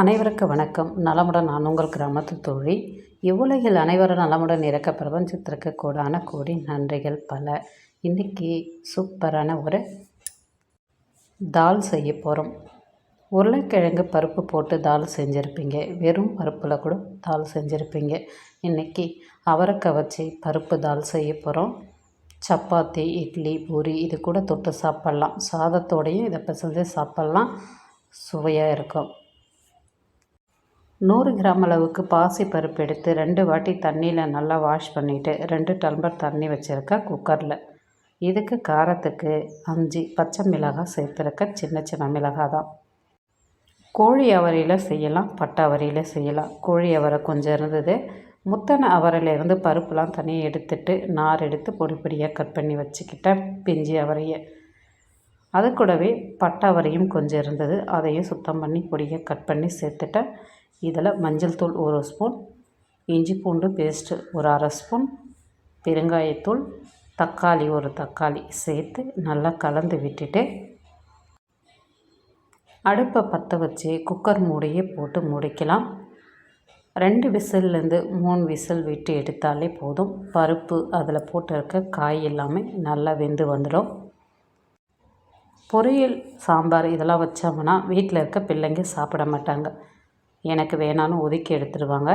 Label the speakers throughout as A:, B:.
A: அனைவருக்கு வணக்கம். நலமுடன் நான் உங்கள் கிராமத்து தோழி. இவ்வுலகில் அனைவரும் நலமுடன் இறக்க பிரபஞ்சத்திற்கு கூடான கோடி நன்றிகள் பல. இன்றைக்கி சூப்பரான ஒரு தால் செய்ய போகிறோம் உருளைக்கிழங்கு பருப்பு போட்டு தால் செஞ்சுருப்பீங்க. வெறும் பருப்பில் கூட தால் செஞ்சுருப்பீங்க. இன்றைக்கி அவரைக்காய் வச்சு பருப்பு தால் செய்ய போகிறோம் சப்பாத்தி இட்லி பூரி இது கூட தொட்டு சாப்பிட்லாம். சாதத்தோடையும் இதை பிசைஞ்சு சாப்பிட்லாம். சுவையாக இருக்கும். நூறு கிராம் அளவுக்கு பாசி பருப்பு எடுத்து ரெண்டு வாட்டி தண்ணியில் நல்லா வாஷ் பண்ணிவிட்டு ரெண்டு டம்ளர் தண்ணி வச்சுருக்கேன் குக்கரில். இதுக்கு காரத்துக்கு அஞ்சு பச்சை மிளகாய் சேர்த்துருக்க சின்ன சின்ன மிளகாய் தான். கோழி அவரையில் செய்யலாம் பட்டை அவரையில் செய்யலாம். கோழி அவரை கொஞ்சம் இருந்தது. முத்தனை அவரையிலேருந்து பருப்புலாம் தனியாக எடுத்துட்டு நார் எடுத்து பொடி பொடியாக கட் பண்ணி வச்சுக்கிட்டேன் பிஞ்சி அவரையை. அது கூடவே பட்டை அவரையும் கொஞ்சம் இருந்தது. அதையும் சுத்தம் பண்ணி பொடியாக கட் பண்ணி சேர்த்துட்டேன். இதில் மஞ்சள் தூள் ஒரு ஸ்பூன் இஞ்சி பூண்டு பேஸ்ட்டு ஒரு அரை ஸ்பூன் பெருங்காயத்தூள் தக்காளி ஒரு தக்காளி சேர்த்து நல்லா கலந்து விட்டுட்டு அடுப்பை பற்ற வச்சு குக்கர் மூடியே போட்டு முடிக்கலாம். ரெண்டு விசில்லேருந்து மூணு விசில் விட்டு எடுத்தாலே போதும். பருப்பு அதில் போட்டிருக்க காய் எல்லாமே நல்லா வெந்து வந்துடும். பொரியல் சாம்பார் இதெல்லாம் வச்சோம்னா வீட்டில் இருக்க பிள்ளைங்க சாப்பிட மாட்டாங்க. எனக்கு வேணான்னு ஒதுக்கி எடுத்துடுவாங்க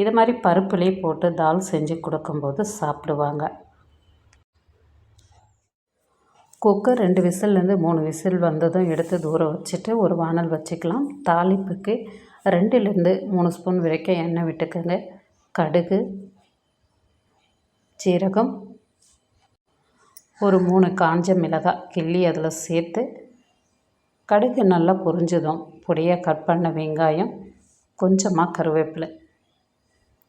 A: இது மாதிரி பருப்புலேயே போட்டு தால் செஞ்சு கொடுக்கும்போது சாப்பிடுவாங்க. குக்கர் ரெண்டு விசில்லேருந்து மூணு விசில் வந்ததும் எடுத்து தூரம் வச்சுட்டு ஒரு வானல் வச்சுக்கலாம். தாளிப்புக்கு ரெண்டுலேருந்து மூணு ஸ்பூன் வரைக்கும் எண்ணெய் விட்டுக்கோங்க. கடுகு சீரகம் ஒரு மூணு காஞ்ச மிளகாய் கிள்ளி அதில் சேர்த்து கடுகு நல்லா பொரிஞ்சதும் பொடியாக கட் பண்ண வெங்காயம் கொஞ்சமாக கருவேப்பிலை.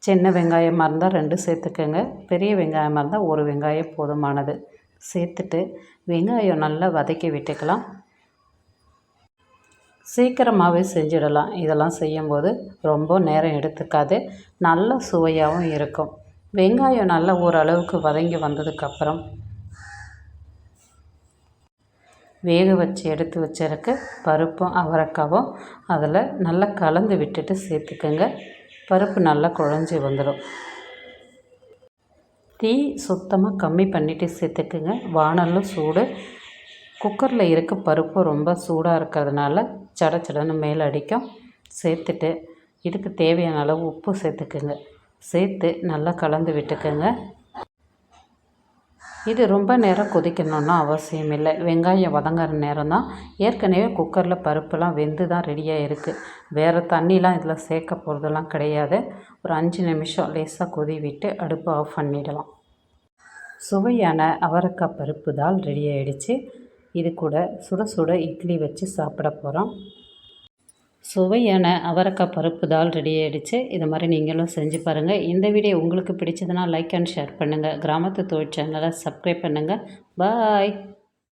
A: சின்ன வெங்காயமாக இருந்தால் ரெண்டு சேர்த்துக்கோங்க. பெரிய வெங்காயமாக இருந்தால் ஒரு வெங்காயம் போதுமானது. சேர்த்துட்டு வெங்காயம் நல்லா வதக்கி விட்டுக்கலாம். சீக்கிரமாகவே செஞ்சிடலாம். இதெல்லாம் செய்யும்போது ரொம்ப நேரம் எடுத்துக்காது. நல்ல சுவையாகவும் இருக்கும். வெங்காயம் நல்லா ஓரளவுக்கு வதங்கி வந்ததுக்கப்புறம் வேக வச்சு எடுத்து வச்சிருக்க பருப்பும் அவரைக்காவும் அதில் நல்லா கலந்து விட்டுட்டு சேர்த்துக்கோங்க. பருப்பு நல்லா குழஞ்சி வந்துடும் தீ சுத்தமாக கம்மி பண்ணிவிட்டு சேர்த்துக்குங்க. வானலும் சூடு. குக்கரில் இருக்க பருப்பு ரொம்ப சூடாக இருக்கிறதுனால சட சடன்னு மேலே அடிக்கும். சேர்த்துட்டு இதுக்கு தேவையான அளவு உப்பு சேர்த்துக்குங்க. சேர்த்து நல்லா கலந்து விட்டுக்கோங்க. இது ரொம்ப நேரம் கொதிக்கணும்னு அவசியம் இல்லை. வெங்காயம் வதங்குற நேரம் தான். ஏற்கனவே குக்கரில் பருப்புலாம் வெந்து தான் ரெடியாக இருக்குது வேறு தண்ணிலாம் இதில் சேர்க்க போகிறதெல்லாம் கிடையாது. ஒரு அஞ்சு நிமிஷம் லேசாக கொதி விட்டு அடுப்பு ஆஃப் பண்ணிடலாம். சுவையான அவரைக்காய் பருப்பு தால் ரெடி ஆகிடுச்சு இது கூட சுட சுட இட்லி வச்சு சாப்பிட போகிறோம் சுவையான அவரக்காய் பருப்பு தால் ரெடி ஆகிடுச்சு இது மாதிரி நீங்களும் செஞ்சு பாருங்கள் இந்த வீடியோ உங்களுக்கு பிடிச்சதுன்னா லைக் அண்ட் ஷேர் பண்ணுங்கள் கிராமத்து தொழிற்சேனலை சப்ஸ்கிரைப் பண்ணுங்கள் பாய்